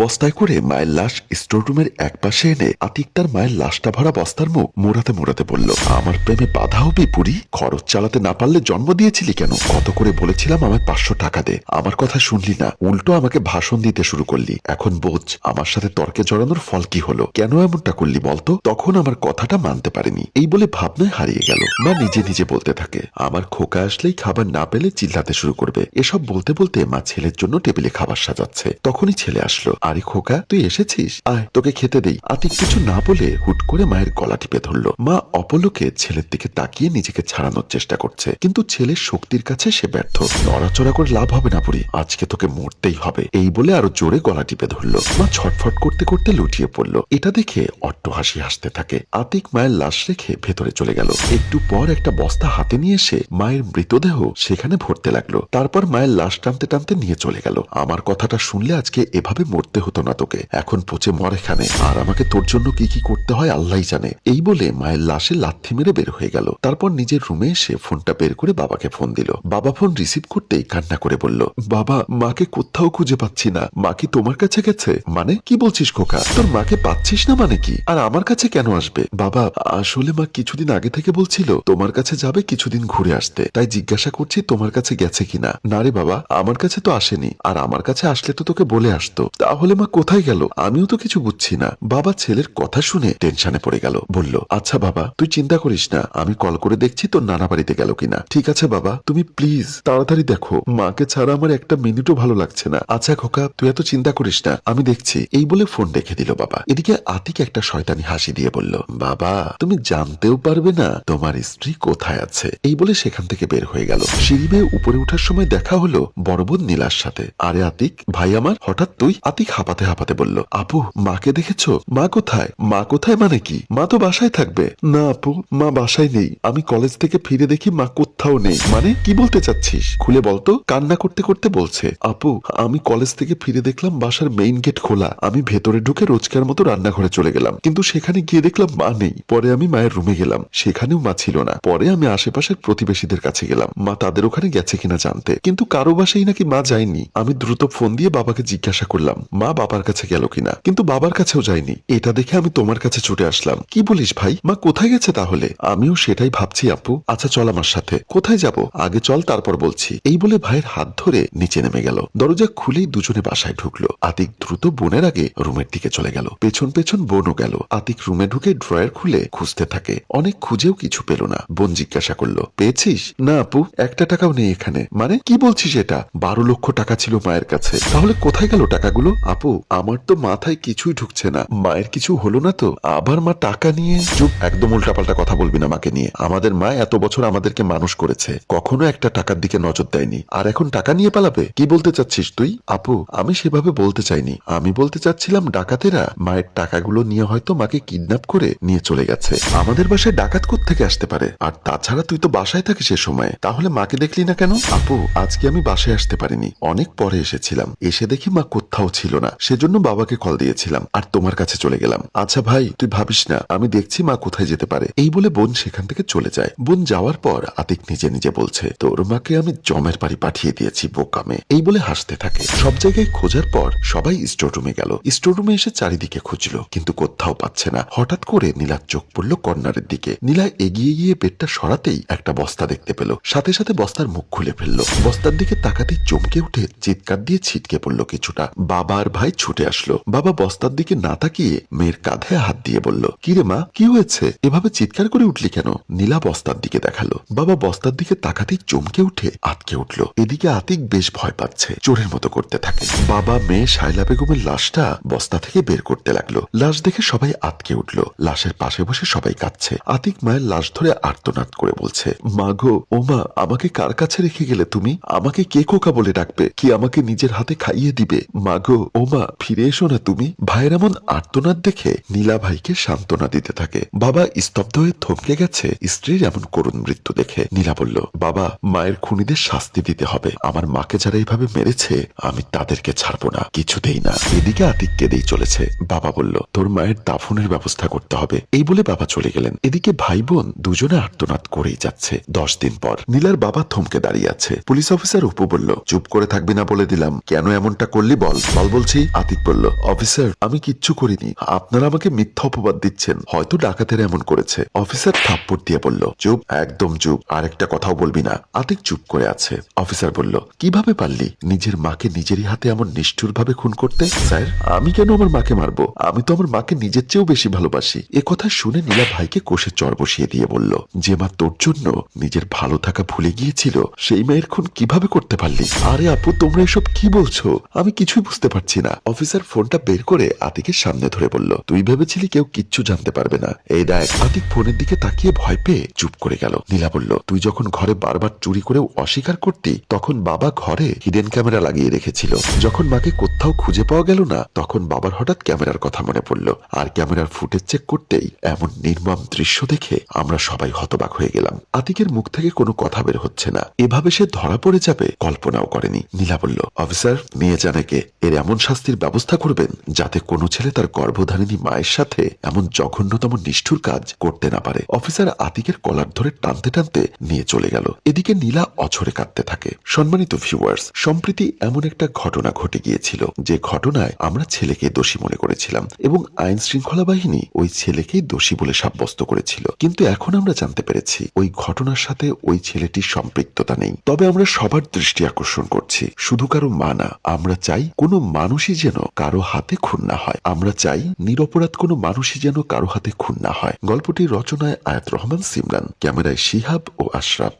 বস্তায় করে মায়ের লাশ স্টোররুমের এক পাশে এনে আতিক তার মায়ের লাশটা ভরা বস্তার মুখ মোড়াতে মোড়াতে বলল, আমার প্রেমে বাধা হবে পুরি খরচ চালাতে না পারলে জন্ম দিয়েছিলি কেন? কত করে বলেছিলাম আমায় পাঁচশো টাকা দে। আমার কথা শুনলি না। উল্টো আমাকে ভাষণ দিতে শুরু করলি। এখন বোঝ, আমার সাথে তর্কে জড়ানোর ফল কি হলো? কেন এমনটা করলি বলতো? তখন আমার কথাটা মানতে পারেনি। এই বলে ভাবনায় হারিয়ে গেল। মা নিজে নিজে বলতে থাকে, আমার খোকা আসলেই খাবার না পেলে চিল্লাতে শুরু করবে। এসব বলতে বলতে মা ছেলের জন্য টেবিলে খাবার সাজাচ্ছে। তখনই ছেলে আসলো। আরে খোকা, তুই এসেছিস? আয়, তোকে খেতে দেই। আতিক কিছু না বলে হুট করে মায়ের গলা টিপে ধরলো। মা অপলোকে ছেলের দিকে তাকিয়ে নিজেকে ছাড়ানোর চেষ্টা করছে, কিন্তু ছেলের শক্তির কাছে সে ব্যর্থ। নড়াচড়া করে লাভ হবে না পুরি আজকে তোকে মরতেই হবে। এই বলে আরও জোরে গলা টিপে ধরলো। মা ছটফট করতে করতে লুটিয়ে পড়ল। এটা দেখে অট্ট হাসি হাসতে থাকে। আতিক মায়ের লাশ রেখে ভেতরে চলে গেল। একটু পর একটা বস্তা হাতে নিয়ে এসে মায়ের মৃতদেহ সেখানে ভরতে লাগল। তারপর মায়ের লাশ টানতে টানতে নিয়ে চলে গেল। আমার কথাটা শুনলে আজকে এভাবে মরতে হতো না তোকে। এখন পচে মর এখানে। আর আমাকে তোর জন্য কি কি করতে হয় আল্লাহ জানে। এই বলে মায়ের লাশে লাথি মেরে বের হয়ে গেল। তারপর নিজের রুমে এসে ফোনটা বের করে বাবাকে ফোন দিল। বাবা ফোন রিসিভ করতেই কান্না করে বলল, বাবা, মাকে কোথাও খুঁজে পাচ্ছি না। মা কি তোমার কাছে গেছে? মানে কি বলছিস খোকা? তোর মাকে পাচ্ছিস না মানে কি? আর আমার কাছে কেন আসবে? বাবা, আসলে মা কিছুদিন আগে থেকে বলছিল, তোমার কাছে যাবে কিছুদিন ঘুরে আসতে। তাই জিজ্ঞাসা করছি, তোমার কাছে গেছে কিনা? না রে বাবা, আমার কাছে তো আসেনি। আর আমার কাছে আসলে তো তোকে বলে আসতো। তাহলে মা কোথায় গেল? আমিও তো কিছু বুঝছি না। বাবা ছেলের কথা শুনে টেনশনে পড়ে গেল। বলল আচ্ছা বাবা, তুই চিন্তা করিস না। আমি কল করে দেখছি তোর নানা বাড়িতে গেল কিনা। ঠিক আছে বাবা, তুমি প্লিজ তাড়াতাড়ি দেখো। মাকে ছাড়া আমার একটা মিনিটও ভালো লাগছে না। আচ্ছা খোকা, তুই এত চিন্তা করিস না। আমি দেখছি। এই বলে ফোন রেখে দিল বাবা। এদিকে আতিক একটা শয়তানি হাসি দিয়ে বলল, বাবা, তুমি জানতেও পারবে না তোমার স্ত্রী কোথায় আছে? এই বলে সেখান থেকে বের হয়ে গেল। সিঁড়ি উপরে ওঠার সময় দেখা হলো বড় বোন নীলার সাথে। আরে আতিক, ভাই আমার, হঠাৎ তুই আতিক হাঁপাতে হাঁপাতে বলল, আপু, মাকে দেখেছ? মা কোথায়? মা কোথায় মানে কি? মা তো বাসায় থাকবে। না আপু, মা বাসায় নেই। আমি কলেজ থেকে ফিরে দেখি মা কোথাও নেই। মানে কি বলতে চাচ্ছিস? খুলে বলতো কান্না করতে করতে বলছে। আপু, আমি কলেজ থেকে ফিরে দেখলাম বাসার মেইন গেট খোলা। আমি ভেতরে ঢুকে রোজকার মতো রান্নাঘরে চলে গেলাম। কিন্তু সেখানে গিয়ে দেখলাম মা নেই। পরে আমি মায়ের রুমে গেলাম। সেখানেও মা ছিল না। পরে আমি আশেপাশের প্রতিবেশীদের কাছে গেলাম। মা তাদের ওখানে গেছে কিনা জানতে। কিন্তু কারও বাসায় নাকি মা যায়নি। আমি দ্রুত ফোন দিয়ে বাবাকে জিজ্ঞাসা করলাম। মা বাবার কাছে গেল কিনা? কিন্তু বাবার কাছেও যায়নি। এটা দেখে আমি তোমার কাছে ছুটে আসলাম। কি বলিস ভাই? মা কোথায় গেছে তাহলে? আমিও সেটাই ভাবছি, আপু। আচ্ছা চল আমার সাথে। কোথায় যাব? আগে চল, তারপর বলছি। এই বলে ভাইয়ের হাত ধরে নিচে নেমে গেল। দরজা খুলেই দুজনে বাসায় ঢুকলো। আতিক দ্রুত বোনের আগে রুমের দিকে চলে গেল। পেছন পেছন বোনও গেল। আতিক রুমে ঢুকে ড্রয়ার খুলে খুঁজতে থাকে। অনেক খুঁজেও কিছু পেল না। বোন জিজ্ঞাসা করল, পেয়েছিস? না, আপু, একটা টাকাও নেই এখানে। মানে? কি বলছিস এটা? বারো লক্ষ টাকা ছিল মায়ের কাছে। তাহলে কোথায় গেল টাকাগুলো? আপু, আমার তো মাথায় কিছুই ঢুকছে না। মায়ের কিছু হলো না তো? আবার মা টাকা নিয়ে? চুপ, একদম উল্টাপাল্টা কথা বলবি না মাকে নিয়ে। আমাদের মা এত বছর আমাদেরকে মানুষ করেছে। কখনো একটা টাকার দিকে নজর দেয়নি। আর এখন টাকা নিয়ে পালাবে? কি বলতে চাচ্ছিস তুই? আপু, আমি সেভাবে বলতে চাইনি। আমি বলতে চাচ্ছিলাম ডাকাতেরা মায়ের টাকাগুলো নিয়ে হয়তো মাকে কিডন্যাপ করে নিয়ে চলে গেছে। আমাদের বাসায় ডাকাত থেকে আসতে পারে? আর তাছাড়া তুই তো বাসায় থাকিস সে সময়। তাহলে মাকে দেখলি না কেন? আপু, আজকে আমি বাসায় আসতে পারিনি। অনেক পরে এসেছিলাম। এসে দেখি মা কোথাও ছিল না। সেজন্য বাবাকে কল দিয়েছিলাম, আর তোমার কাছে চলে গেলাম। আচ্ছা ভাই, তুই ভাবিস না, আমি দেখছি মা কোথায় যেতে পারে। এই বলে বোন সেখান থেকে চলে যায়। বোন যাওয়ার পর আতিক নিজে নিজে বলছে, তোর মাকে আমি জমের বাড়ি পাঠিয়ে দিয়েছি বোকামে। এই বলে হাসতে থাকে। সব জায়গায় খোঁজার পর সবাই স্টোর রুমে গেল। স্টোর রুমে এসে চারিদিকে খুঁজলো, কিন্তু কোথাও পাচ্ছে না। হঠাৎ করে নীলার চোখ পড়ল কর্নারের দিকে। নীলা এগিয়ে গিয়ে বেডটা সরাতেই একটা বস্তা দেখতে পেল। সাথে সাথে বস্তার মুখ খুলে ফেলল। বস্তার দিকে তাকাতেই চমকে উঠে চিৎকার দিয়ে ছিটকে পড়ল কিছুটা। বাবা আর ভাই ছুটে আসলো। বাবা বস্তার দিকে না তাকিয়ে মেয়ের কাঁধে হাত দিয়ে বলল, কিরে মা, কি হয়েছে? এভাবে চিৎকার করে উঠলি কেন? নীলা বস্তার দিকে দেখাল। বাবা বস্তার দিকে তাকাতেই চমকে উঠে আটকে উঠল। এদিকে আতিক বেশ ভয় পাচ্ছে, চোরের মতো করতে থাকে। বাবা মেয়ে শাইলা বেগমের লাশটা বস্তা থেকে বের করতে লাগল। লাশ দেখে সবাই আটকে উঠল। লাশের পাশে বসে সবাই কাঁদছে। আতিক মায়ের লাশ ধরে আর্তনাদ করে বলছে, মা গো, ও মা, আমাকে কার কাছে রেখে গেলে তুমি? আমাকে কে কোকা বলে ডাকবে? কি আমাকে নিজের হাতে খাইয়ে দিবে? মা গো মা ফিরে এসো না তুমি। ভাইয়ের এমন আর্তনাদ দেখে নীলা ভাইকে সান্ত্বনা দিতে থাকে। বাবা স্তব্ধ হয়ে থমকে গেছে স্ত্রীর এমন করুণ মৃত্যু দেখে। নীলা বলল, বাবা, মায়ের খুনিদের শাস্তি দিতে হবে। আমার মাকে যারা এইভাবে মেরেছে, আমি তাদেরকে ছাড়বো না, কিছুতেই না। এদিকে আতিক কেঁদেই চলেছে। বাবা বলল, তোর মায়ের দাফনের ব্যবস্থা করতে হবে। এই বলে বাবা চলে গেলেন। এদিকে ভাই বোন দুজনে আর্তনাদ করেই যাচ্ছে দশ দিন পর। নীলার বাবা থমকে দাঁড়িয়ে আছে। পুলিশ অফিসার উপু বলল, চুপ করে থাকবি না বলে দিলাম। কেন এমনটা করলি বল? বল বলছি বলছি আতিক বলল, অফিসার, আমি কিচ্ছু করিনি। আপনারা আমাকে মিথ্যা অপবাদ দিচ্ছেন। হয়তো ডাকাতের এমন করেছে। অফিসার থাপ্পড় দিয়ে বলল, চুপ, একদম চুপ। আর একটা কথাও বলবি না। আতিক চুপ করে আছে। অফিসার বলল, কীভাবে পারলি? নিজের মাকে নিজেরই হাতে এমন নিষ্ঠুর ভাবে খুন করতে? স্যার, আমি কেন আমার মাকে মারবো? আমি তো আমার মাকে নিজের চেয়েও বেশি ভালোবাসি। এ কথা শুনে নীলা ভাইকে কোষে চর বসিয়ে দিয়ে বলল, যে মা তোর জন্য নিজের ভালো থাকা ভুলে গিয়েছিল, সেই মায়ের খুন কীভাবে করতে পারলি? আরে আপু, তোমরা এসব কি বলছো? আমি কিছুই বুঝতে পারছি না। অফিসার ফোনটা বের করে আতিকের সামনে ধরে বলল, তুই ভেবেছিলি কেউ কিচ্ছু জানতে পারবে না? এই দেখ, আতিক ফোনের দিকে তাকিয়ে ভয় পেয়ে চুপ করে গেল। নীলা বলল, তুই যখন ঘরে বারবার চুরি করেও অস্বীকার করতি, তখন বাবা ঘরে হিডেন ক্যামেরা লাগিয়ে রেখেছিল। যখন মাকে কোথাও খুঁজে পাওয়া গেল না, তখন বাবার হঠাৎ ক্যামেরার কথা মনে পড়ল। আর ক্যামেরার ফুটেজ চেক করতেই এমন নির্মম দৃশ্য দেখে আমরা সবাই হতবাক হয়ে গেলাম। আতিকের মুখ থেকে কোনো কথা বের হচ্ছে না। এভাবে সে ধরা পড়ে যাবে, কল্পনাও করেনি। নীলা বলল, অফিসার নিয়ে জানাকে, এর এমন শাস্তির ব্যবস্থা করবেন যাতে কোনো ছেলে তার গর্ভধারিণী মায়ের সাথে এমন জঘন্যতম নিষ্ঠুর কাজ করতে না পারে। অফিসার আতিকের কলার ধরে টানতে টানতে নিয়ে চলে গেল। এদিকে নীলা অছরে কাঁদতে থাকে। সম্মানিত ভিউয়ার্স, সম্প্রতি এমন একটা ঘটনা ঘটে গিয়েছিল, যে ঘটনায় আমরা ছেলেকে দোষী মনে করেছিলাম এবং আইন শৃঙ্খলা বাহিনী ওই ছেলেকেই দোষী বলে সাব্যস্ত করেছিল। কিন্তু এখন আমরা জানতে পেরেছি, ওই ঘটনার সাথে ওই ছেলেটির সম্পৃক্ততা নেই। তবে আমরা সবার দৃষ্টি আকর্ষণ করছি। শুধু কারও মা না, আমরা চাই কোনো মানুষই যেন কারও হাতে খুন না হয়। আমরা চাই নিরপরাধ কোনো মানুষই যেন কারও হাতে খুন না হয়। গল্পটির রচনায় আয়াত রহমান সিমরান, ক্যামেরায় শিহাব ও আশরাফ।